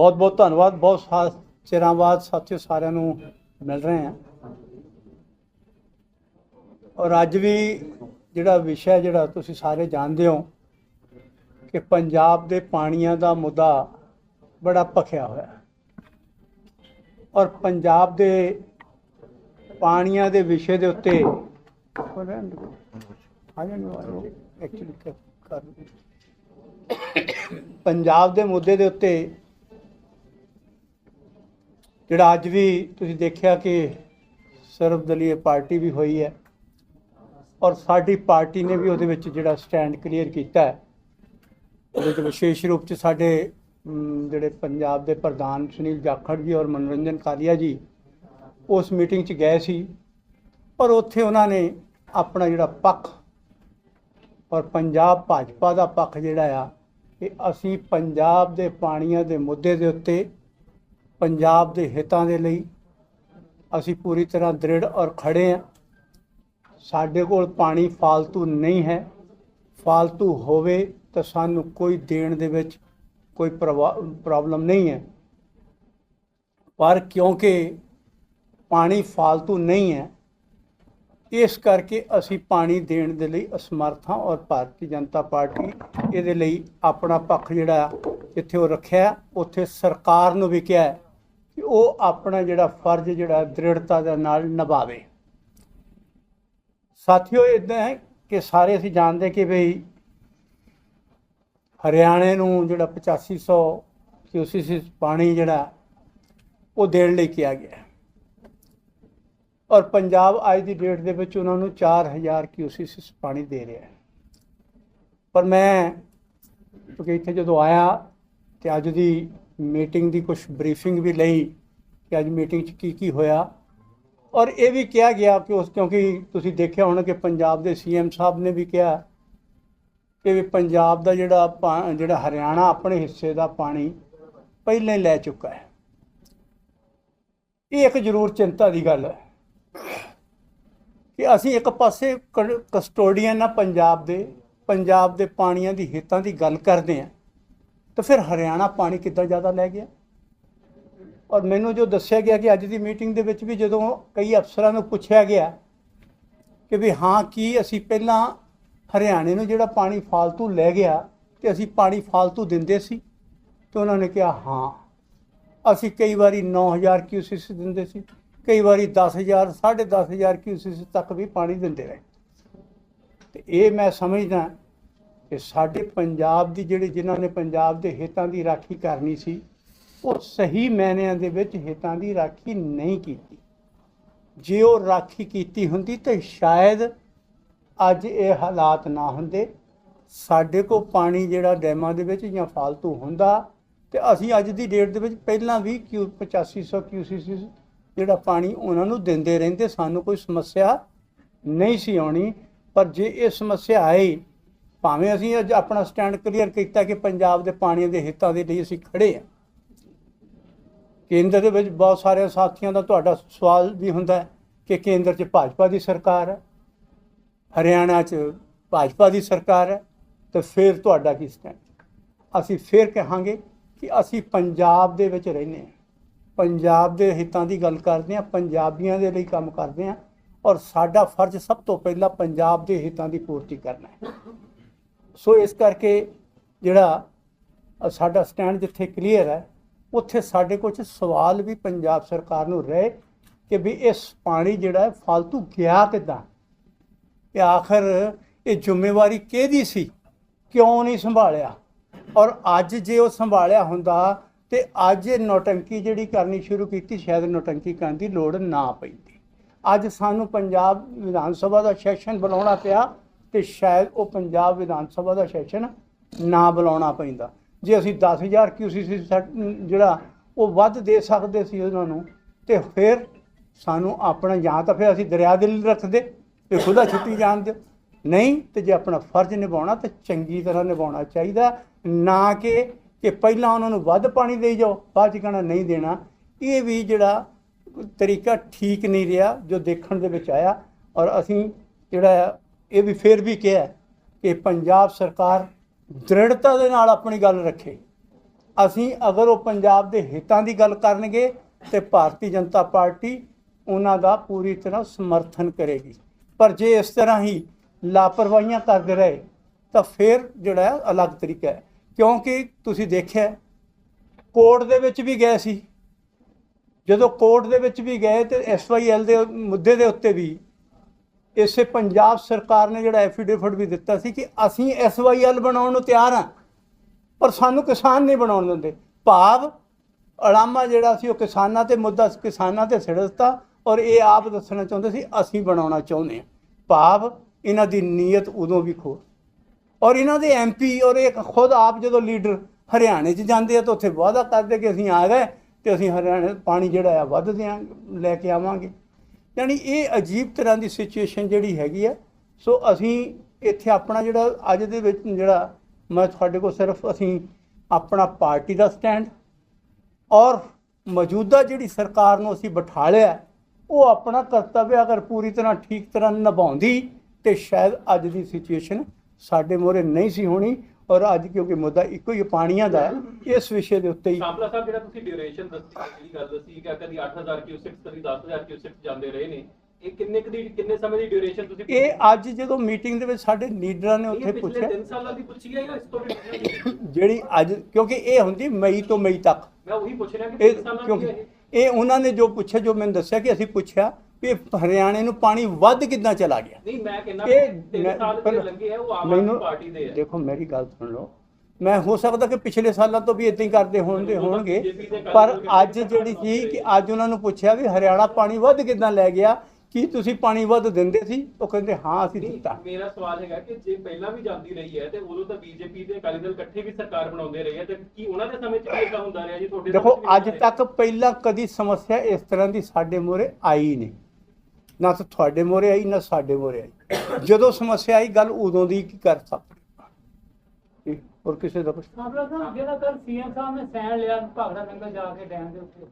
ਬਹੁਤ ਬਹੁਤ ਧੰਨਵਾਦ ਬਹੁਤ ਸਾ- ਚਿਰਾਂ ਬਾਅਦ ਸਾਥੀਓ ਸਾਰਿਆਂ ਨੂੰ ਮਿਲ ਰਹੇ ਹਾਂ। ਔਰ ਅੱਜ ਵੀ ਜਿਹੜਾ ਵਿਸ਼ਾ ਹੈ, ਜਿਹੜਾ ਤੁਸੀਂ ਸਾਰੇ ਜਾਣਦੇ ਹੋ ਕਿ ਪੰਜਾਬ ਦੇ ਪਾਣੀਆਂ ਦਾ ਮੁੱਦਾ ਬੜਾ ਭਖਿਆ ਹੋਇਆ ਹੈ। ਔਰ ਪੰਜਾਬ ਦੇ ਪਾਣੀਆਂ ਦੇ ਵਿਸ਼ੇ ਦੇ ਉੱਤੇ ਆ ਜਾਣਗੇ ਕਰ ਪੰਜਾਬ ਦੇ ਮੁੱਦੇ ਦੇ ਉੱਤੇ ਜਿਹੜਾ ਅੱਜ ਵੀ ਤੁਸੀਂ ਦੇਖਿਆ ਕਿ ਸਰਬਦਲੀय ਪਾਰਟੀ ਵੀ ਹੋਈ ਹੈ ਔਰ ਸਾਡੀ ਪਾਰਟੀ ਨੇ ਵੀ ਉਹਦੇ ਵਿੱਚ ਜਿਹੜਾ ਸਟੈਂਡ ਕਲੀਅਰ ਕੀਤਾ ਹੈ, ਉਹਦੇ ਵਿੱਚ ਵਿਸ਼ੇਸ਼ ਰੂਪ 'ਚ ਸਾਡੇ ਜਿਹੜੇ ਪੰਜਾਬ ਦੇ ਪ੍ਰਧਾਨ ਸੁਨੀਲ ਜਾਖੜ ਜੀ ਔਰ ਮਨੋਰੰਜਨ ਕਾਲੀਆ ਜੀ ਉਸ ਮੀਟਿੰਗ 'ਚ ਗਏ ਸੀ ਪਰ ਉੱਥੇ ਉਹਨਾਂ ਨੇ ਆਪਣਾ ਜਿਹੜਾ ਪੱਖ ਔਰ ਪੰਜਾਬ ਭਾਜਪਾ ਦਾ ਪੱਖ ਜਿਹੜਾ ਆ ਕਿ ਅਸੀਂ ਪੰਜਾਬ ਦੇ ਪਾਣੀਆਂ ਦੇ ਮੁੱਦੇ ਦੇ ਉੱਤੇ ਪੰਜਾਬ ਦੇ ਹਿੱਤਾਂ ਦੇ ਲਈ ਅਸੀਂ ਪੂਰੀ ਤਰ੍ਹਾਂ ਦ੍ਰਿੜ ਔਰ ਖੜੇ ਹਾਂ। ਸਾਡੇ ਕੋਲ ਪਾਣੀ ਫਾਲਤੂ ਨਹੀਂ ਹੈ। ਫਾਲਤੂ ਹੋਵੇ ਤਾਂ ਸਾਨੂੰ ਕੋਈ ਦੇਣ ਦੇ ਵਿੱਚ ਕੋਈ ਪ੍ਰੋਬਲਮ ਨਹੀਂ ਹੈ। ਪਰ ਕਿਉਂਕਿ ਪਾਣੀ ਫਾਲਤੂ ਨਹੀਂ ਹੈ, ਇਸ ਕਰਕੇ ਅਸੀਂ ਪਾਣੀ ਦੇਣ ਦੇ ਲਈ ਅਸਮਰਥਾਂ ਔਰ ਭਾਰਤੀ ਜਨਤਾ ਪਾਰਟੀ ਇਹਦੇ ਲਈ ਆਪਣਾ ਪੱਖ ਜਿਹੜਾ ਇੱਥੇ ਉਹ ਰੱਖਿਆ, ਉੱਥੇ ਸਰਕਾਰ ਨੂੰ ਵੀ ਕਿਹਾ ਕਿ ਉਹ ਆਪਣਾ ਜਿਹੜਾ ਫਰਜ਼ ਜਿਹੜਾ ਦ੍ਰਿੜਤਾ ਦੇ ਨਾਲ ਨਿਭਾਵੇ। ਸਾਥੀਓ ਇਦਾਂ ਹੈ ਕਿ ਸਾਰੇ ਅਸੀਂ ਜਾਣਦੇ ਕਿ ਭਈ ਹਰਿਆਣੇ ਨੂੰ ਜਿਹੜਾ 8500 ਕਿਊਸੀਸੀ ਪਾਣੀ ਜਿਹੜਾ ਉਹ ਦੇਣ ਲਈ ਕਿਹਾ ਗਿਆ ਔਰ ਪੰਜਾਬ ਅੱਜ ਦੀ ਡੇਟ ਦੇ ਵਿੱਚ ਉਹਨਾਂ ਨੂੰ 4000 ਕਿਊਸੀਸੀ ਪਾਣੀ ਦੇ ਰਿਹਾ ਹੈ। ਪਰ ਮੈਂ ਕਿਉਂਕਿ ਇੱਥੇ ਜਦੋਂ ਆਇਆ ਤੇ ਅੱਜ ਦੀ ਮੀਟਿੰਗ ਦੀ ਕੁਝ ਬਰੀਫਿੰਗ ਵੀ ਲਈ ਕਿ ਅੱਜ ਮੀਟਿੰਗ 'ਚ ਕੀ ਕੀ ਹੋਇਆ। ਔਰ ਇਹ ਵੀ ਕਿਹਾ ਗਿਆ ਕਿ ਉਸ ਕਿਉਂਕਿ ਤੁਸੀਂ ਦੇਖਿਆ ਹੋਣਾ ਕਿ ਪੰਜਾਬ ਦੇ ਸੀਐਮ ਸਾਹਿਬ ਨੇ ਵੀ ਕਿਹਾ ਕਿ ਵੀ ਪੰਜਾਬ ਦਾ ਜਿਹੜਾ ਪਾ- ਜਿਹੜਾ ਹਰਿਆਣਾ ਆਪਣੇ ਹਿੱਸੇ ਦਾ ਪਾਣੀ ਪਹਿਲਾਂ ਹੀ ਲੈ ਚੁੱਕਾ ਹੈ। ਇਹ ਇੱਕ ਜ਼ਰੂਰ ਚਿੰਤਾ ਦੀ ਗੱਲ ਹੈ ਕਿ ਅਸੀਂ ਇੱਕ ਪਾਸੇ ਕਸਟੋਡੀਅਨ ਆ ਪੰਜਾਬ ਦੇ ਪੰਜਾਬ ਦੇ ਪਾਣੀਆਂ ਦੀ ਹਿੱਤਾਂ ਦੀ ਗੱਲ ਕਰਦੇ ਹਾਂ। ਤਾਂ ਫਿਰ ਹਰਿਆਣਾ ਪਾਣੀ ਕਿੱਦਾਂ ਜ਼ਿਆਦਾ ਲੈ ਗਿਆ? ਔਰ ਮੈਨੂੰ ਜੋ ਦੱਸਿਆ ਗਿਆ ਕਿ ਅੱਜ ਦੀ ਮੀਟਿੰਗ ਦੇ ਵਿੱਚ ਵੀ ਜਦੋਂ ਕਈ ਅਫਸਰਾਂ ਨੂੰ ਪੁੱਛਿਆ ਗਿਆ ਕਿ ਵੀ ਹਾਂ, ਕੀ ਅਸੀਂ ਪਹਿਲਾਂ ਹਰਿਆਣੇ ਨੂੰ ਜਿਹੜਾ ਪਾਣੀ ਫਾਲਤੂ ਲੈ ਗਿਆ ਤੇ ਅਸੀਂ ਪਾਣੀ ਫਾਲਤੂ ਦਿੰਦੇ ਸੀ? ਤੇ ਉਹਨਾਂ ਨੇ ਕਿਹਾ, ਹਾਂ। ਅਸੀਂ ਕਈ ਵਾਰੀ 9000 ਕਿਊਸਿਸ ਦਿੰਦੇ ਸੀ, ਕਈ ਵਾਰੀ 10000 10500 ਕਿਊਸਿਸ ਤੱਕ ਵੀ ਪਾਣੀ ਦਿੰਦੇ ਰਹੇ। ਤੇ ਇਹ ਮੈਂ ਸਮਝਦਾ ਕਿ ਸਾਡੇ ਪੰਜਾਬ ਦੀ ਜਿਹੜੇ ਜਿਨ੍ਹਾਂ ਨੇ ਪੰਜਾਬ ਦੇ ਹਿੱਤਾਂ ਦੀ ਰਾਖੀ ਕਰਨੀ ਸੀ, ਉਹ ਸਹੀ ਮਾਇਨਿਆਂ ਦੇ ਵਿੱਚ ਹਿੱਤਾਂ ਦੀ ਰਾਖੀ ਨਹੀਂ ਕੀਤੀ। ਜੇ ਉਹ ਰਾਖੀ ਕੀਤੀ ਹੁੰਦੀ ਤਾਂ ਸ਼ਾਇਦ ਅੱਜ ਇਹ ਹਾਲਾਤ ਨਾ ਹੁੰਦੇ। ਸਾਡੇ ਕੋਲ ਪਾਣੀ ਜਿਹੜਾ ਡੈਮਾਂ ਦੇ ਵਿੱਚ ਜਾਂ ਫालतू ਹੁੰਦਾ ਤੇ ਅਸੀਂ ਅੱਜ ਦੀ ਡੇਟ ਦੇ ਵਿੱਚ ਪਹਿਲਾਂ ਵੀ ਕਿਊ 8500 ਕਿਊਸੀਸੀ ਜਿਹੜਾ ਪਾਣੀ ਉਹਨਾਂ ਨੂੰ ਦਿੰਦੇ ਰਹਿੰਦੇ, ਸਾਨੂੰ ਕੋਈ ਸਮੱਸਿਆ ਨਹੀਂ ਸੀ ਆਉਣੀ। ਪਰ ਜੇ ਇਹ ਸਮੱਸਿਆ ਆਈ ਭਾਵੇਂ ਅਸੀਂ ਅੱਜ ਆਪਣਾ ਸਟੈਂਡ ਕਲੀਅਰ ਕੀਤਾ ਕਿ ਪੰਜਾਬ ਦੇ ਪਾਣੀਆਂ ਦੇ ਹਿੱਤਾਂ ਦੇ ਲਈ ਅਸੀਂ ਖੜੇ ਹਾਂ। ਕੇਂਦਰ ਦੇ ਵਿੱਚ ਬਹੁਤ ਸਾਰੇ ਸਾਥੀਆਂ ਦਾ ਤੁਹਾਡਾ ਸਵਾਲ ਵੀ ਹੁੰਦਾ ਕਿ ਕੇਂਦਰ 'ਚ ਭਾਜਪਾ ਦੀ ਸਰਕਾਰ ਹੈ, ਹਰਿਆਣਾ 'ਚ ਭਾਜਪਾ ਦੀ ਸਰਕਾਰ ਹੈ, ਤੇ ਫਿਰ ਤੁਹਾਡਾ ਕੀ ਸਟੈਂਡ ਅਸੀਂ ਫਿਰ ਕਹਾਂਗੇ ਕਿ ਅਸੀਂ ਪੰਜਾਬ ਦੇ ਵਿੱਚ ਰਹਿੰਦੇ ਹਾਂ। ਪੰਜਾਬ ਦੇ ਹਿੱਤਾਂ ਦੀ ਗੱਲ ਕਰਦੇ ਹਾਂ, ਪੰਜਾਬੀਆਂ ਦੇ ਲਈ ਕੰਮ ਕਰਦੇ ਹਾਂ ਔਰ ਸਾਡਾ ਫਰਜ਼ ਸਭ ਤੋਂ ਪਹਿਲਾਂ ਪੰਜਾਬ ਦੇ ਹਿੱਤਾਂ ਦੀ ਪੂਰਤੀ ਕਰਨਾ ਹੈ। ਸੋ ਇਸ ਕਰਕੇ ਜਿਹੜਾ ਸਾਡਾ ਸਟੈਂਡ ਜਿੱਥੇ ਕਲੀਅਰ ਹੈ, ਉੱਥੇ ਸਾਡੇ ਕੁਝ ਸਵਾਲ ਵੀ ਪੰਜਾਬ ਸਰਕਾਰ ਨੂੰ ਰਹੇ ਕਿ ਵੀ ਇਸ ਪਾਣੀ ਜਿਹੜਾ ਹੈ ਫालतू ਗਿਆ ਕਿੱਦਾਂ? ਇਹ ਆਖਰ ਇਹ ਜ਼ਿੰਮੇਵਾਰੀ ਕਿਹਦੀ ਸੀ? ਕਿਉਂ ਨਹੀਂ ਸੰਭਾਲਿਆ? ਔਰ ਅੱਜ ਜੇ ਉਹ ਸੰਭਾਲਿਆ ਹੁੰਦਾ ਤੇ ਅੱਜ ਇਹ ਨੌਟੰਕੀ ਜਿਹੜੀ ਕਰਨੀ ਸ਼ੁਰੂ ਕੀਤੀ, ਸ਼ਾਇਦ ਨੌਟੰਕੀ ਕਰਨ ਦੀ ਲੋੜ ਨਾ ਪੈਂਦੀ। ਅੱਜ ਸਾਨੂੰ ਪੰਜਾਬ ਵਿਧਾਨ ਸਭਾ ਦਾ ਸੈਸ਼ਨ ਬੁਲਾਉਣਾ ਪਿਆ। ਤੇ ਸ਼ਾਇਦ ਉਹ ਪੰਜਾਬ ਵਿਧਾਨ ਸਭਾ ਦਾ ਸੈਸ਼ਨ ਨਾ ਬੁਲਾਉਣਾ ਪੈਂਦਾ। ਜੇ ਅਸੀਂ 10000 ਕਿਊਸੀਸੀ ਜਿਹੜਾ ਉਹ ਵੱਧ ਦੇ ਸਕਦੇ ਸੀ ਉਹਨਾਂ ਨੂੰ, ਤੇ ਫਿਰ ਸਾਨੂੰ ਆਪਣਾ, ਜਾਂ ਤਾਂ ਫਿਰ ਅਸੀਂ ਦਰਿਆ ਦਿਲ ਰੱਖਦੇ ਤੇ ਖੁਦਾ ਛੁੱਟੀ ਜਾਣ ਦਿਓ। ਨਹੀਂ, ਤੇ ਜੇ ਆਪਣਾ ਫਰਜ਼ ਨਿਭਾਉਣਾ ਤੇ ਚੰਗੀ ਤਰ੍ਹਾਂ ਨਿਭਾਉਣਾ ਚਾਹੀਦਾ। ਨਾ ਕਿ ਕਿ ਪਹਿਲਾਂ ਉਹਨਾਂ ਨੂੰ ਵੱਧ ਪਾਣੀ ਦੇਈ ਜਾਓ, ਬਾਅਦ ਚ ਕਹਿਣਾ ਨਹੀਂ ਦੇਣਾ। ਇਹ ਵੀ ਜਿਹੜਾ ਤਰੀਕਾ ਠੀਕ ਨਹੀਂ ਰਿਹਾ ਜੋ ਦੇਖਣ ਦੇ ਵਿੱਚ ਆਇਆ। ਔਰ ਅਸੀਂ ਜਿਹੜਾ ਇਹ ਵੀ ਫੇਰ ਵੀ ਕਿਹਾ ਕਿ ਪੰਜਾਬ ਸਰਕਾਰ ਦ੍ਰਿੜਤਾ ਦੇ ਨਾਲ ਆਪਣੀ ਗੱਲ ਰੱਖੇ। ਅਸੀਂ ਅਗਰ ਉਹ ਪੰਜਾਬ ਦੇ ਹਿੱਤਾਂ ਦੀ ਗੱਲ ਕਰਨਗੇ ਤੇ ਭਾਰਤੀ ਜਨਤਾ ਪਾਰਟੀ ਉਹਨਾਂ ਦਾ ਪੂਰੀ ਤਰ੍ਹਾਂ ਸਮਰਥਨ ਕਰੇਗੀ। ਪਰ ਜੇ ਇਸ ਤਰ੍ਹਾਂ ਹੀ ਲਾਪਰਵਾਹੀਆਂ ਕਰਦੇ ਰਹੇ, ਤਾਂ ਫਿਰ ਜਿਹੜਾ ਹੈ ਅਲੱਗ ਤਰੀਕਾ ਹੈ। ਕਿਉਂਕਿ ਤੁਸੀਂ ਦੇਖਿਆ, ਕੋਰਟ ਦੇ ਵਿੱਚ ਵੀ ਗਏ ਸੀ। ਜਦੋਂ ਕੋਰਟ ਦੇ ਵਿੱਚ ਵੀ ਗਏ ਤੇ ਐਸਵਾਈਐਲ ਦੇ ਮੁੱਦੇ ਦੇ ਉੱਤੇ ਵੀ ਇਸੇ ਪੰਜਾਬ ਸਰਕਾਰ ਨੇ ਜਿਹੜਾ ਐਫੀਡੇਵਿਟ ਵੀ ਦਿੱਤਾ ਸੀ ਕਿ ਅਸੀਂ ਐਸਵਾਈਐਲ ਬਣਾਉਣ ਨੂੰ ਤਿਆਰ ਹਾਂ, ਪਰ ਸਾਨੂੰ ਕਿਸਾਨ ਨਹੀਂ ਬਣਾਉਣ ਦਿੰਦੇ। ਭਾਵ ਅੜਾਮਾ ਜਿਹੜਾ ਸੀ ਉਹ ਕਿਸਾਨਾਂ ਤੇ ਮੁੱਦਾ ਕਿਸਾਨਾਂ ਤੇ ਸਿਰ ਦਿੱਤਾ ਔਰ ਇਹ ਆਪ ਦੱਸਣਾ ਚਾਹੁੰਦੇ ਸੀ, ਅਸੀਂ ਬਣਾਉਣਾ ਚਾਹੁੰਦੇ ਹਾਂ। ਭਾਵ ਇਹਨਾਂ ਦੀ ਨੀਅਤ ਉਦੋਂ ਵੀ ਖੋ ਔਰ ਇਹਨਾਂ ਦੇ ਐਮਪੀ ਔਰ ਇਹ ਖੁਦ ਆਪ ਜਦੋਂ ਲੀਡਰ ਹਰਿਆਣੇ 'ਚ ਜਾਂਦੇ ਆ ਤਾਂ ਉੱਥੇ ਵਾਅਦਾ ਕਰਦੇ ਕਿ ਅਸੀਂ ਆ ਗਏ ਤੇ ਅਸੀਂ ਹਰਿਆਣੇ ਪਾਣੀ ਜਿਹੜਾ ਆ ਵੱਧ ਦਿਆਂਗੇ ਲੈ ਕੇ ਆਵਾਂਗੇ। ਯਾਨੀ ਇਹ ਅਜੀਬ ਤਰ੍ਹਾਂ ਦੀ ਸਿਚੁਏਸ਼ਨ ਜਿਹੜੀ ਹੈਗੀ ਆ। ਸੋ ਅਸੀਂ ਇੱਥੇ ਆਪਣਾ ਜਿਹੜਾ ਅੱਜ ਦੇ ਵਿੱਚ ਜਿਹੜਾ ਮੈਂ ਤੁਹਾਡੇ ਕੋਲ ਸਿਰਫ ਅਸੀਂ ਆਪਣਾ ਪਾਰਟੀ ਦਾ ਸਟੈਂਡ ਔਰ ਮੌਜੂਦਾ ਜਿਹੜੀ ਸਰਕਾਰ ਨੂੰ ਅਸੀਂ ਬਿਠਾ ਲਿਆ, ਉਹ ਆਪਣਾ ਕਰਤੱਵ ਅਗਰ ਪੂਰੀ ਤਰ੍ਹਾਂ ਠੀਕ ਤਰ੍ਹਾਂ ਨਿਭਾਉਂਦੀ ਤੇ ਸ਼ਾਇਦ ਅੱਜ ਦੀ ਸਿਚੁਏਸ਼ਨ ਸਾਡੇ ਮੋਰੇ ਨਹੀਂ ਸੀ ਹੋਣੀ। ਔਰ ਅੱਜ ਕਿਉਂਕਿ ਮੁੱਦਾ ਇੱਕੋ ਹੀ ਪਾਣੀਆਂ ਦਾ ਇਸ ਵਿਸ਼ੇ ਦੇ ਉੱਤੇ ਹੀ। ਸਾਂਪਲਾ ਸਾਹਿਬ ਜਿਹੜਾ ਤੁਸੀਂ ਡਿਊਰੇਸ਼ਨ ਦੱਸੀ ਜਿਹੜੀ ਗੱਲ ਦੱਸੀ ਕਿ ਕਦੀ 8000 ਕਿਊਸਿਕ ਕਦੀ 10000 ਕਿਊਸਿਕ ਜਾਂਦੇ ਰਹੇ ਨੇ ਇਹ ਕਿੰਨੇ ਕੁ ਦੀ ਕਿੰਨੇ ਸਮੇਂ ਦੀ ਡਿਊਰੇਸ਼ਨ ਤੁਸੀਂ ਇਹ ਅੱਜ ਜਦੋਂ ਮੀਟਿੰਗ ਦੇ ਵਿੱਚ ਸਾਡੇ ਲੀਡਰਾਂ ਨੇ ਉੱਥੇ ਇਹ ਪਿਛਲੇ ਪੁੱਛਿਆ। 3 ਸਾਲਾਂ ਦੀ ਪੁੱਛੀ ਹੈ ਜਾਂ ਇਸ ਤੋਂ ਵੀ? ਜਿਹੜੀ ਅੱਜ ਕਿਉਂਕਿ ਇਹ ਹੁੰਦੀ ਮਈ ਤੋਂ ਮਈ ਤੱਕ। ਮੈਂ ਉਹੀ ਪੁੱਛ ਰਿਹਾ ਕਿ ਇਹ 3 ਸਾਲਾਂ ਦੀ ਇਹ ਉਹਨਾਂ ਨੇ ਜੋ ਪੁੱਛਿਆ ਜੋ ਮੈਨੂੰ ਦੱਸਿਆ ਕਿ ਅਸੀਂ ਪੁੱਛਿਆ ਵੀ ਹਰਿਆਣੇ ਨੂੰ ਪਾਣੀ ਵੱਧ ਕਿੱਦਾਂ ਚਲਾ ਗਿਆ? ਨਹੀਂ ਮੈਂ ਕਹਿੰਦਾ ਇਹ 3 ਮੈਂ- ਸਾਲ ਦੇ ਲੱਗੇ ਹੈ ਉਹ ਆਮ ਆਦਮੀ ਪਾਰਟੀ ਦੇ ਹੈ ਦੇਖੋ ਮੇਰੀ ਗੱਲ ਸੁਣ ਲਓ। ਮੈਂ ਹੋ ਸਕਦਾ ਕਿ ਪਿਛਲੇ ਸਾਲਾਂ ਤੋਂ ਵੀ ਇਦਾਂ ਹੀ ਕਰਦੇ ਹੋਣਗੇ ਹੋਣਗੇ ਪਰ ਅੱਜ ਜਿਹੜੀ ਸੀ ਕਿ ਅੱਜ ਉਹਨਾਂ ਨੂੰ ਪੁੱਛਿਆ ਵੀ ਹਰਿਆਣਾ ਪਾਣੀ ਵੱਧ ਕਿੱਦਾਂ ਲੈ ਗਿਆ ਕੀ ਤੁਸੀਂ ਪਾਣੀ ਵੱਧ ਦਿੰਦੇ ਸੀ? ਉਹ ਕਹਿੰਦੇ ਹਾਂ ਅਸੀਂ ਦਿੱਤਾ। ਮੇਰਾ ਸਵਾਲ ਹੈਗਾ ਕਿ ਜੇ ਪਹਿਲਾਂ ਵੀ ਜਾਂਦੀ ਰਹੀ ਹੈ ਤੇ ਉਦੋਂ ਤਾਂ ਬੀਜੇਪੀ ਤੇ ਅਕਾਲੀ ਦਲ ਇਕੱਠੇ ਵੀ ਸਰਕਾਰ ਬਣਾਉਂਦੇ ਰਹੇ ਆ ਤੇ ਕੀ ਉਹਨਾਂ ਦੇ ਸਮੇਂ 'ਚ ਵੀ ਇਦਾਂ ਹੁੰਦਾ ਰਿਹਾ ਜੀ? ਤੁਹਾਡੇ ਦੇਖੋ ਅੱਜ? ਤੱਕ ਪਹਿਲਾਂ ਕਦੀ ਸਮੱਸਿਆ ਇਸ ਤਰ੍ਹਾਂ ਦੀ ਸਾਡੇ ਮੂਹਰੇ ਆਈ ਨਹੀਂ। ਨਾ ਤਾਂ ਤੁਹਾਡੇ ਮੂਹਰੇ ਆਈ ਨਾ ਸਾਡੇ ਮੂਹਰੇ ਆਈ। ਜਦੋਂ ਸਮੱਸਿਆ ਆਈ ਗੱਲ ਉਦੋਂ ਦੀ ਕੀ ਕਰ ਸਕਦੇ ਹੋਰ ਕਿਸੇ ਦਾ ਕੁਝ ਸਾਬਲਾ ਸਾਹਿਬ ਜਿਹੜਾ ਕੱਲ ਸੀਐਮ ਸਾਹਿਬ ਨੇ ਸੈਨ ਲਿਆ ਭਾਗੜਾ ਨੰਗਲ ਜਾ ਕੇ ਡੈਮ ਦੇ ਉੱਤੇ।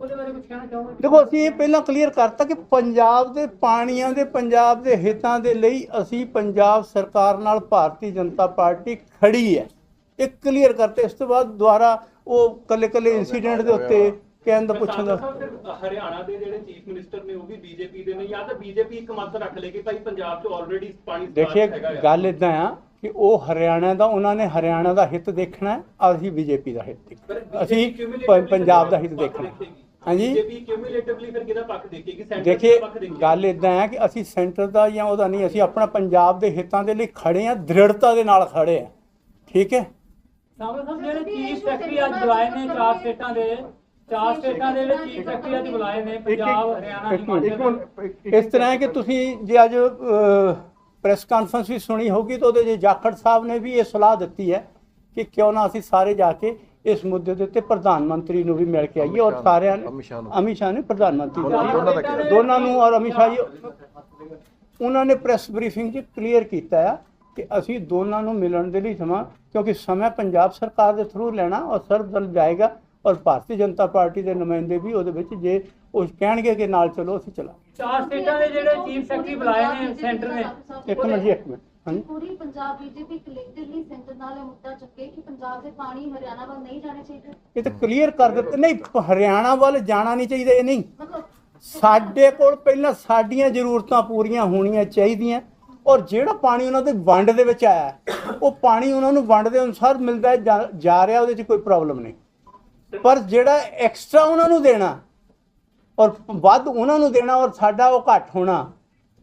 ਉਹਦੇ ਬਾਰੇ ਕੁਝ ਕਹਿਣਾ ਚਾਹੋਗੇ? ਦੇਖੋ ਅਸੀਂ ਇਹ ਪਹਿਲਾਂ ਕਲੀਅਰ ਕਰਤਾ ਕਿ ਪੰਜਾਬ ਦੇ ਪਾਣੀਆਂ ਦੇ ਪੰਜਾਬ ਦੇ ਹਿੱਤਾਂ ਦੇ ਲਈ ਅਸੀਂ ਪੰਜਾਬ ਸਰਕਾਰ ਨਾਲ ਭਾਰਤੀ ਜਨਤਾ ਪਾਰਟੀ ਖੜੀ ਹੈ। ਇਹ ਕਲੀਅਰ ਕਰਤੇ। ਇਸ ਤੋਂ ਬਾਅਦ ਦੁਆਰਾ ਉਹ ਕੱਲੇ ਕੱਲੇ ਇਨਸੀਡੈਂਟ ਦੇ ਉੱਤੇ ਕਹਿਣ ਦਾ ਪੁੱਛਣ ਦਾ। ਸਾਂਸਦ ਸਾਹਿਬ ਫਿਰ ਹਰਿਆਣਾ ਦੇ ਜਿਹੜੇ ਚੀਫ ਮਿਨਿਸਟਰ ਨੇ ਉਹ ਵੀ ਬੀਜੇਪੀ ਦੇ ਨੇ ਜਾਂ ਤਾਂ ਬੀਜੇਪੀ ਇੱਕ ਮਤ ਰੱਖ ਲੇ ਕਿ ਭਾਈ ਪੰਜਾਬ 'ਚ ਆਲਰੇਡੀ ਪਾਣੀ ਦੇਖਿਏ ਹੈਗਾ ਆ। ਗੱਲ ਇਦਾਂ ਆ ਕਿ ਉਹ ਹਰਿਆਣਾ ਦਾ ਉਹਨਾਂ ਨੇ ਹਰਿਆਣਾ ਦਾ ਹਿੱਤ ਦੇਖਣਾ ਹੈ, ਅਸੀਂ ਬੀਜੇਪੀ ਦਾ ਹਿੱਤ ਦੇਖਣਾ। ਅਸੀਂ ਪੰਜਾਬ ਦਾ ਹਿੱਤ ਦੇਖਣਾ। ਹਾਂਜੀ? ਬੀਜੇਪੀ ਕਿਊਮੂਲੇਟਿਵਲੀ ਫਿਰ ਕਿਹਦਾ ਪੱਖ ਦੇਖੇਗੀ? ਸੈਂਟਰ ਦਾ ਪੱਖ ਦੇਖੇਗੀ। ਗੱਲ ਇਦਾਂ ਹੈ ਕਿ ਅਸੀਂ ਸੈਂਟਰ ਦਾ ਜਾਂ ਉਹਦਾ ਨਹੀਂ ਅਸੀਂ ਆਪਣਾ ਪੰਜਾਬ ਦੇ ਹਿੱਤਾਂ ਦੇ ਲਈ ਖੜੇ ਆ ਦ੍ਰਿੜਤਾ ਦੇ ਨਾਲ ਖੜੇ ਆ। ਠੀਕ ਹੈ? ਸਾਹਿਬ ਜਿਹੜੇ ਚੀਫ ਸੈਕਟਰੀ ਅੱਜ ਬੁਲਾਏ ਨੇ ਚਾਰ ਸਟੇਟਾਂ ਦੇ ਚਾਰ ਸਟੇਟਾਂ ਦੇ ਵਿੱਚ ਚੀਫ ਸੈਕਟਰੀ ਅੱਜ ਬੁਲਾਏ ਨੇ ਪੰਜਾਬ ਹਰਿਆਣਾ ਇੱਕ ਮਿੰਟ, ਇੱਕ ਹਿਮਾਚਲ ਮਿੰਟ। ਇਸ ਤਰ੍ਹਾਂ ਹੈ ਕਿ ਤੁਸੀਂ ਜੇ ਅੱਜ ਪ੍ਰੈਸ ਕਾਨਫਰੰਸ ਵੀ ਸੁਣੀ ਹੋਗੀ ਤਾਂ ਉਹਦੇ 'ਚ ਜਾਖੜ ਸਾਹਿਬ ਨੇ ਵੀ ਇਹ ਸਲਾਹ ਦਿੱਤੀ ਹੈ ਕਿ ਕਿਉਂ ਨਾ ਅਸੀਂ ਸਾਰੇ ਜਾ ਕੇ ਇਸ ਮੁੱਦੇ ਦੇ ਉੱਤੇ ਪ੍ਰਧਾਨ ਮੰਤਰੀ ਨੂੰ ਵੀ ਮਿਲ ਕੇ ਆਈਏ ਔਰ ਸਾਰਿਆਂ ਨੇ ਅਮਿਤ ਸ਼ਾਹ ਨੂੰ। ਪ੍ਰਧਾਨ ਮੰਤਰੀ ਦੋਨਾਂ- ਨੂੰ ਦੋਨਾਂ ਦਾ ਕਿਹਾ। ਦੋਨਾਂ ਨੂੰ ਔਰ ਅਮਿਤ ਸ਼ਾਹ ਜੀ ਉਹਨਾਂ ਨੇ ਪ੍ਰੈਸ ਬਰੀਫਿੰਗ 'ਚ ਕਲੀਅਰ ਕੀਤਾ ਆ ਕਿ ਅਸੀਂ ਦੋਨਾਂ ਨੂੰ ਮਿਲਣ ਦੇ ਲਈ ਸਮਾਂ ਕਿਉਂਕਿ ਸਮਾਂ ਪੰਜਾਬ ਸਰਕਾਰ ਦੇ ਥਰੂ ਲੈਣਾ ਔਰ ਸਰਬ ਦਲ ਜਾਏਗਾ ਔਰ ਭਾਰਤੀ ਜਨਤਾ ਪਾਰਟੀ ਦੇ ਨੁਮਾਇੰਦੇ ਵੀ ਉਹਦੇ ਵਿੱਚ ਜੇ ਉਹ ਕਹਿਣਗੇ ਕਿ ਨਾਲ ਚਲੋ ਅਸੀਂ ਚਲਾਂਗੇ। ਚਾਰ ਸਟੇਟਾਂ ਦੇ ਜਿਹੜੇ ਚੀਫ ਸੈਕਟਰੀ ਬੁਲਾਏ ਨੇ ਸੈਂਟਰ ਨੇ ਇੱਕ ਮਿੰਟ ਜੀ ਇੱਕ ਮਿੰਟ। ਹਾਂਜੀ। ਪੂਰੀ ਪੰਜਾਬ ਬੀਜੇਪੀ ਕਲੈਕਟਿਵਲੀ ਸੈਂਟਰ ਨਾਲ ਇਹ ਮੁੱਦਾ ਚੱਕੇ ਕਿ ਪੰਜਾਬ ਦੇ ਪਾਣੀ ਹਰਿਆਣਾ ਵੱਲ ਨਹੀਂ ਜਾਣੇ ਚਾਹੀਦੇ? ਇਹ ਤਾਂ ਕਲੀਅਰ ਕਰ ਦਿੱਤਾ। ਨਹੀਂ ਹਰਿਆਣਾ ਵੱਲ ਜਾਣਾ ਨਹੀਂ ਚਾਹੀਦਾ ਇਹ ਨਹੀਂ। ਸਾਡੇ ਕੋਲ ਪਹਿਲਾਂ ਸਾਡੀਆਂ ਜ਼ਰੂਰਤਾਂ ਪੂਰੀਆਂ ਹੋਣੀਆਂ ਚਾਹੀਦੀਆਂ। ਔਰ ਜਿਹੜਾ ਪਾਣੀ ਉਹਨਾਂ ਦੇ ਵੰਡ ਦੇ ਵਿੱਚ ਆਇਆ ਉਹ ਪਾਣੀ ਉਹਨਾਂ ਨੂੰ ਵੰਡ ਦੇ ਅਨੁਸਾਰ ਮਿਲਦਾ ਜਾ ਰਿਹਾ ਉਹਦੇ 'ਚ ਕੋਈ ਪ੍ਰੋਬਲਮ ਨਹੀਂ। ਪਰ ਜਿਹੜਾ ਐਕਸਟਰਾ ਉਹਨਾਂ ਨੂੰ ਦੇਣਾ ਔਰ ਵੱਧ ਉਹਨਾਂ ਨੂੰ ਦੇਣਾ ਔਰ ਸਾਡਾ ਉਹ ਘੱਟ ਹੋਣਾ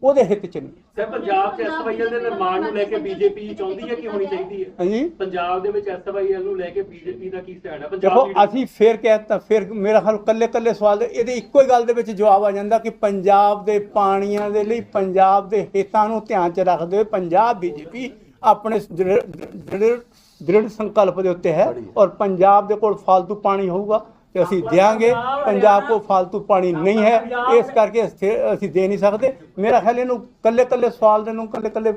ਉਹਦੇ ਹਿੱਤ 'ਚ ਨਹੀਂ। ਸਰ ਪੰਜਾਬ 'ਚ ਐਸਵਾਈਐਲ ਦੇ ਨਿਰਮਾਣ ਨੂੰ ਲੈ ਕੇ ਬੀਜੇਪੀ ਚਾਹੁੰਦੀ ਹੈ ਕਿ ਹੋਣੀ ਚਾਹੀਦੀ ਹੈ? ਹਾਂਜੀ। ਪੰਜਾਬ ਦੇ ਵਿੱਚ ਐਸਵਾਈਐਲ ਨੂੰ ਲੈ ਕੇ ਬੀਜੇਪੀ ਦਾ ਕੀ ਸਟੈਂਡ ਹੈ ਪੰਜਾਬ ਦੇਖੋ ਅਸੀਂ ਫੇਰ ਕਹਿਤਾ ਫਿਰ ਮੇਰਾ ਖਿਆਲ ਕੱਲੇ ਕੱਲੇ ਸਵਾਲ ਦੇ ਇਹਦੇ ਇੱਕੋ ਹੀ ਗੱਲ ਦੇ ਵਿੱਚ ਜਵਾਬ ਆ ਜਾਂਦਾ ਕਿ ਪੰਜਾਬ ਦੇ ਪਾਣੀਆਂ ਦੇ ਲਈ ਪੰਜਾਬ ਦੇ ਹਿੱਤਾਂ ਨੂੰ ਧਿਆਨ 'ਚ ਰੱਖਦੇ ਹੋਏ ਪੰਜਾਬ ਬੀਜੇਪੀ ਆਪਣੇ ਦ੍ਰਿੜ ਸੰਕਲਪ ਦੇ ਉੱਤੇ ਹੈ ਔਰ ਪੰਜਾਬ ਦੇ ਕੋਲ ਫालतू ਪਾਣੀ ਹੋਊਗਾ ਤੇ ਅਸੀਂ ਦੇਾਂਗੇ ਪੰਜਾਬ ਕੋ ਫालतू ਪਾਣੀ ਨਹੀਂ ਹੈ। ਇਸ ਕਰਕੇ ਅਸੀਂ ਦੇ ਨਹੀਂ ਸਕਦੇ। ਮੇਰਾ ਖਿਆਲ ਇਹਨੂੰ ਕੱਲੇ ਕੱਲੇ ਸਵਾਲ ਦੇ ਨੂੰ ਕੱਲੇ ਕੱਲੇ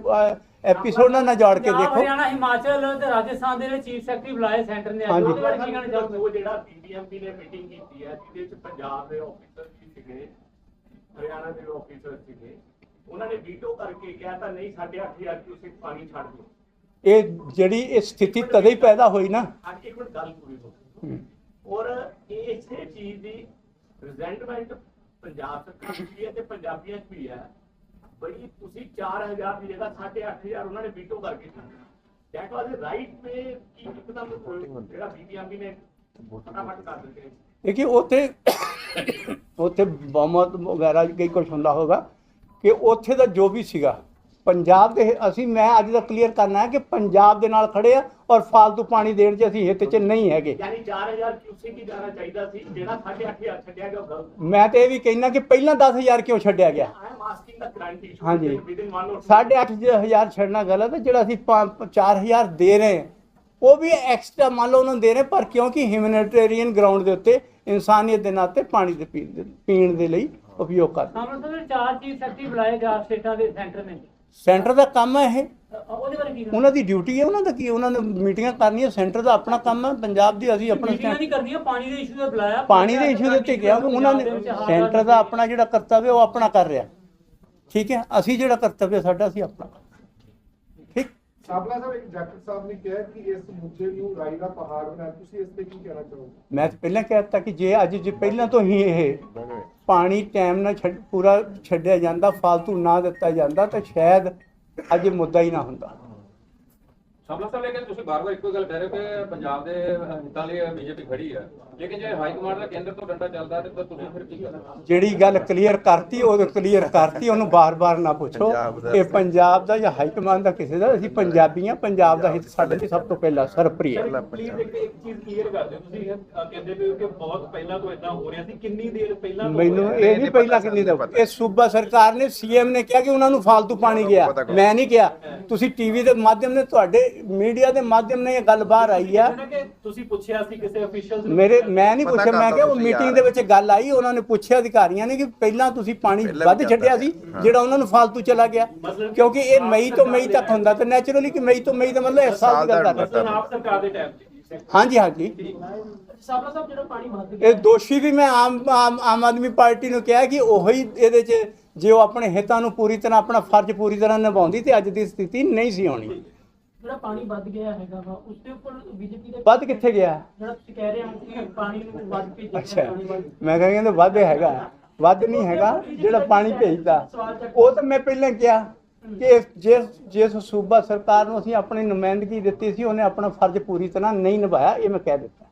ਐਪੀਸੋਡ ਨਾਲ ਨਾ ਜੋੜ ਕੇ ਦੇਖੋ। ਹਰਿਆਣਾ ਹਿਮਾਚਲ ਤੇ ਰਾਜਸਥਾਨ ਦੇ ਚੀਫ ਸੈਕਟਰੀ ਬੁਲਾਏ ਸੈਂਟਰ ਨੇ ਅੱਜ ਉਹ ਜਿਹੜਾ ਪੀਡੀਐਮਪੀ ਨੇ ਮੀਟਿੰਗ ਕੀਤੀ ਹੈ ਜਿਹਦੇ ਵਿੱਚ ਪੰਜਾਬ ਦੇ ਆਫੀਸਰ ਵੀ ਸੀਗੇ ਹਰਿਆਣਾ ਦੇ ਆਫੀਸਰ ਸੀਗੇ ਉਹਨਾਂ ਨੇ ਵੀਟੋ ਕਰਕੇ ਕਿਹਾ ਤਾਂ ਨਹੀਂ ਸਾਡੇ 8000 ਕਿਊਸਿਕ ਪਾਣੀ ਛੱਡ ਦਿਓ। ਇਹ ਜਿਹੜੀ ਇਹ ਸਥਿਤੀ ਤਦੇ ਹੀ ਪੈਦਾ ਹੋਈ ਨਾ। ਅੱਜ ਇੱਕ ਮਿੰਟ ਗੱਲ ਪੂਰੀ ਹੋ ਹੂੰ। ਔਰ ਇਸੇ ਚੀਜ਼ ਦੀ ਰਿਜ਼ੈਂਟਮੈਂਟ ਪੰਜਾਬ ਸਰਕਾਰ ਦੀ ਹੈ ਤੇ ਪੰਜਾਬੀਆਂ ਵੀ ਹੈ। ਬਈ ਤੁਸੀਂ 4000 ਦੀ ਜਗ੍ਹਾ 8500 ਉਹਨਾਂ ਨੇ ਵੀਟੋ ਕਰਕੇ ਦੈਟ ਵਾਸ ਰਾਈਟ ਵੇ ਕਿ ਇੱਕਦਮ ਜਿਹੜਾ ਬੀਬੀਐਮਬੀ ਨੇ ਫਟਾਫਟ ਕਰ ਦਿੱਤੇ। ਇਹ ਕਿ ਉੱਥੇ ਉੱਥੇ ਬਹੁਮਤ ਵਗੈਰਾ ਕਈ ਕੁਝ ਹੁੰਦਾ ਹੋਗਾ ਕਿ ਉੱਥੇ ਦਾ ਜੋ ਵੀ ਸੀਗਾ ਪੰਜਾਬ ਦੇ ਅਸੀਂ ਮੈਂ ਅੱਜ ਦਾ ਕਲੀਅਰ ਕਰਨਾ ਹੈ ਕਿ ਪੰਜਾਬ ਦੇ ਨਾਲ ਖੜੇ ਆ ਔਰ ਫालतू ਪਾਣੀ ਦੇਣ 'ਚ ਅਸੀਂ ਹਿੱਤ 'ਚ ਨਹੀਂ ਹੈਗੇ। ਯਾਨੀ 4000 ਕਿਊਸੈਕ ਹੀ ਜਾਣਾ ਚਾਹੀਦਾ ਸੀ ਜਿਹੜਾ 8500 ਛੱਡਿਆ ਗਿਆ ਉਹ ਗਲਤ। ਮੈਂ ਤੇ ਇਹ ਵੀ ਕਹਿਣਾ ਕਿ ਪਹਿਲਾਂ 10000 ਕਿਉਂ ਛੱਡਿਆ ਗਿਆ? ਹਾਂਜੀ। ਵਿਦਿਨ 1 ਔਰ ਸਾਢੇ ਅੱਠ ਹਜ਼ਾਰ ਛੱਡਣਾ ਗਲਤ ਹੈ ਜਿਹੜਾ ਅਸੀਂ 4000 ਦੇ ਰਹੇ ਹਾਂ। ਉਹ ਵੀ ਐਕਸਟਰਾ ਮੰਨ ਲਓ ਉਹਨਾਂ ਦੇ ਰਹੇ ਪਰ ਕਿਉਂਕਿ ਹਿਊਮੈਨਿਟੇਰੀਅਨ ਗਰਾਊਂਡ ਦੇ ਉੱਤੇ ਇਨਸਾਨੀਅਤ ਦੇ ਨਾਤੇ ਪਾਣੀ ਦੇ ਪੀਣ ਦੇ ਪੀਣ ਦੇ ਲਈ ਉਪਯੋਗ ਕਰਦੇ। ਅੰਮ੍ਰਿਤਸਰ ਵਿੱਚ ਚਾਰ ਚੀਫ ਸੈਕਟਰੀ ਬੁਲਾਏ ਚਾਰ ਸਟੇਟਾਂ ਦੇ ਸੈਂਟਰ ਨੇ। ਸੈਂਟਰ ਦਾ ਕੰਮ ਹੈ ਇਹ। ਅ- ਉਹਦੇ ਬਾਰੇ ਕੀ ਉਹਨਾਂ ਦੀ ਡਿਊਟੀ ਹੈ ਉਹਨਾਂ ਦਾ ਕੀ ਉਹਨਾਂ ਨੇ ਮੀਟਿੰਗਾਂ ਕਰਨੀਆਂ ਸੈਂਟਰ ਦਾ ਆਪਣਾ ਕੰਮ ਹੈ। ਪੰਜਾਬ ਦੀ ਅਸੀਂ ਆਪਣਾ ਮੀਟਿੰਗਾਂ ਨਹੀਂ ਕਰਨੀਆਂ ਪਾਣੀ ਦੇ ਇਸ਼ੂ ਤੇ ਬੁਲਾਇਆ। ਪਾਣੀ ਦੇ ਇਸ਼ੂ ਦੇ ਉੱਤੇ ਗਿਆ ਉਹਨਾਂ ਨੇ ਸੈਂਟਰ ਦਾ ਆਪਣਾ ਜਿਹੜਾ ਕਰਤੱਵ ਹੈ ਉਹ ਆਪਣਾ ਕਰ ਰਿਹਾ। ਠੀਕ ਹੈ? ਅਸੀਂ ਜਿਹੜਾ ਕਰਤੱਵ ਹੈ ਸਾਡਾ ਅਸੀਂ ਆਪਣਾ ਸਾਬਲਾ ਸਾਹਿਬ, ਇੱਕ ਡਾਕਟਰ ਸਾਹਿਬ ਨੇ ਕਿਹਾ ਕਿ ਇਸ ਮੁੱਦੇ ਨੂੰ ਰਾਈ ਦਾ ਪਹਾੜ ਬਣਾ ਤੁਸੀਂ ਇਸ ਤੇ ਕੀ ਕਹਿਣਾ ਚਾਹੋਗੇ? ਮੈਂ ਤਾਂ ਪਹਿਲਾਂ ਕਹਿ ਦਿੱਤਾ ਕਿ ਜੇ ਅੱਜ ਜੇ ਪਹਿਲਾਂ ਤੋਂ ਹੀ ਇਹ ਪਾਣੀ ਟਾਈਮ ਨਾਲ ਛੱਡ, ਪੂਰਾ ਛੱਡਿਆ ਜਾਂਦਾ ਫालतू ਨਾ ਦਿੱਤਾ ਜਾਂਦਾ, ਤਾਂ ਸ਼ਾਇਦ ਅੱਜ ਮੁੱਦਾ ਹੀ ਨਾ ਹੁੰਦਾ। ਸਮਲਾ ਲੇਕਿਨ ਤੁਸੀਂ ਬਾਰ-ਬਾਰ ਇੱਕੋ ਗੱਲ ਕਹਿ ਰਹੇ ਹੋ ਕਿ ਪੰਜਾਬ ਦੇ ਹਿੱਤਾਂ ਲਈ ਬੀਜੇਪੀ ਖੜੀ ਹੈ। ਲੇਕਿਨ ਜੇ ਹਾਈ ਕਮਾਂਡ ਦਾ ਕੇਂਦਰ ਤੋਂ ਡੰਡਾ ਚੱਲਦਾ ਤੇ ਤੁਸੀਂ ਫਿਰ ਕੀ ਕਰਨਾ? ਜਿਹੜੀ ਗੱਲ ਕਲੀਅਰ ਕਰਤੀ ਉਹ ਕਲੀਅਰ ਕਰਤੀ ਉਹਨੂੰ ਬਾਰ-ਬਾਰ ਨਾ ਪੁੱਛੋ। ਇਹ ਪੰਜਾਬ ਦਾ ਜਾਂ ਹਾਈ ਕਮਾਂਡ ਦਾ ਕਿਸੇ ਦਾ ਅਸੀਂ ਪੰਜਾਬੀਆਂ ਪੰਜਾਬ ਦਾ ਹਿੱਤ ਸਾਡੇ ਲਈ ਸਭ ਤੋਂ ਪਹਿਲਾਂ ਸਰਪ੍ਰਿਯ ਹੈ ਕਿੰਨੀ ਦੇਰ ਮੈਨੂੰ ਇਹ ਨਹੀਂ ਪਹਿਲਾਂ ਕਿੰਨੀ ਦਾ ਇਹ ਸੂਬਾ ਸਰਕਾਰ ਨੇ ਸੀਐਮ ਨੇ ਕਿਹਾ ਕਿ ਉਹਨਾਂ ਨੂੰ ਫालतू ਪਾਣੀ ਗਿਆ। ਮੈਂ ਨਹੀਂ ਕਿਹਾ। ਤੁਸੀਂ ਟੀਵੀ ਦੇ ਮਾਧਿਅਮ ਨੇ ਤੁਹਾਡੇ ਮੀਡੀਆ ਦੇ ਮਾਧਿਅਮ ਨੇ ਇਹ ਗੱਲ ਬਾਹਰ ਆਈ ਆ। ਤੁਸੀਂ ਪੁੱਛਿਆ ਸੀ ਕਿਸੇ ਅਫੀਸ਼ੀਅਲ ਮੇਰੇ ਮੈਂ ਨਹੀਂ ਪੁੱਛਿਆ ਮੈਂ ਕਿਹਾ ਉਹ ਮੀਟਿੰਗ ਦੇ ਵਿੱਚ ਗੱਲ ਆਈ ਉਹਨਾਂ ਨੇ ਪੁੱਛਿਆ ਅਧਿਕਾਰੀਆਂ ਨੇ ਕਿ ਪਹਿਲਾਂ ਤੁਸੀਂ ਪਾਣੀ ਵੱਧ ਛੱਡਿਆ ਸੀ ਜਿਹੜਾ ਉਹਨਾਂ ਨੂੰ ਫालतू ਚਲਾ ਗਿਆ। ਕਿਉਂਕਿ ਇਹ ਮਈ ਤੋਂ ਮਈ ਤੱਕ ਹੁੰਦਾ ਤੇ ਨੈਚੁਰਲੀ ਕਿ ਮਈ ਤੋਂ ਮਈ ਦਾ ਮਤਲਬ ਇੱਕ ਸਾਲ ਦੀ ਗੱਲ ਕਰ ਆਪ ਸਰਕਾਰ ਦੇ ਟਾਈਮ 'ਚ ਹਾਂਜੀ ਹਾਂਜੀ। ਸਾਬਲਾ ਸਾਹਿਬ ਜਿਹੜਾ ਪਾਣੀ ਵੱਧ ਇਹ ਦੋਸ਼ੀ ਵੀ ਮੈਂ ਆਮ ਆਮ ਆਮ ਆਦਮੀ ਪਾਰਟੀ ਨੂੰ ਕਿਹਾ ਕਿ ਉਹੀ ਇਹਦੇ 'ਚ ਜੇ ਉਹ ਆਪਣੇ ਹਿੱਤਾਂ ਨੂੰ ਪੂਰੀ ਤਰ੍ਹਾਂ ਆਪਣਾ ਫਰਜ਼ ਪੂਰੀ ਤਰ੍ਹਾਂ ਨਿਭਾਉਂਦੀ ਤੇ ਅੱਜ ਦੀ ਸਥਿਤੀ ਨਹੀਂ ਸੀ ਆਉਣੀ ਜਿਹੜਾ ਪਾਣੀ ਵੱਧ ਗਿਆ ਹੈਗਾ ਵਾ ਉਸ ਦੇ ਉੱਪਰ ਬੀਜੇਪੀ ਦਾ ਵੱਧ ਕਿੱਥੇ ਗਿਆ? ਜਿਹੜਾ ਤੁਸੀਂ ਕਹਿ ਰਹੇ ਹੋ ਕਿ ਪਾਣੀ ਨੂੰ ਵੱਧ ਭੇਜਿਆ ਅੱਛਾ। ਪਾਣੀ ਵੱਧ ਮੈਂ ਕਹਿੰਦਾ ਕਹਿੰਦੇ ਵੱਧ ਹੈਗਾ। ਵੱਧ ਨਹੀਂ ਹੈਗਾ ਜਿਹੜਾ ਪਾਣੀ ਭੇਜਦਾ। ਉਹ ਤਾਂ ਮੈਂ ਪਹਿਲਾਂ ਕਿਹਾ ਕਿ ਜਿਸ ਜਿਸ ਸੂਬਾ ਸਰਕਾਰ ਨੂੰ ਅਸੀਂ ਆਪਣੀ ਨੁਮਾਇੰਦਗੀ ਦਿੱਤੀ ਸੀ ਉਹਨੇ ਆਪਣਾ ਫਰਜ਼ ਪੂਰੀ ਤਰ੍ਹਾਂ ਨਹੀਂ ਨਿਭਾਇਆ ਇਹ ਮੈਂ ਕਹਿ ਦਿੱਤਾ।